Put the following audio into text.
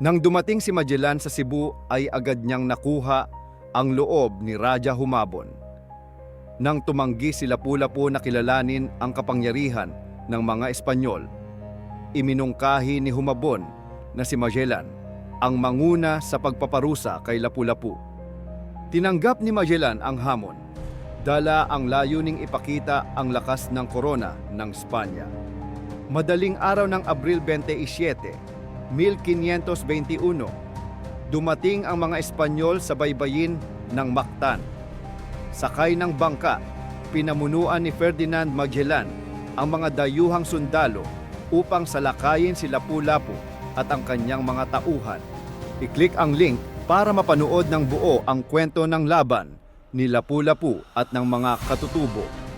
Nang dumating si Magellan sa Cebu ay agad niyang nakuha ang loob ni Raja Humabon. Nang tumanggi si Lapu-Lapu na kilalanin ang kapangyarihan ng mga Espanyol, iminungkahi ni Humabon na si Magellan ang manguna sa pagpaparusa kay Lapu-Lapu. Tinanggap ni Magellan ang hamon, dala ang layuning ipakita ang lakas ng korona ng Spanya. Madaling araw ng Abril 27, 1521, dumating ang mga Espanyol sa baybayin ng Mactan. Sakay ng bangka, pinamunuan ni Ferdinand Magellan ang mga dayuhang sundalo upang salakayin si Lapu-Lapu at ang kanyang mga tauhan. I-click ang link para mapanood ng buo ang kwento ng laban ni Lapu-Lapu at ng mga katutubo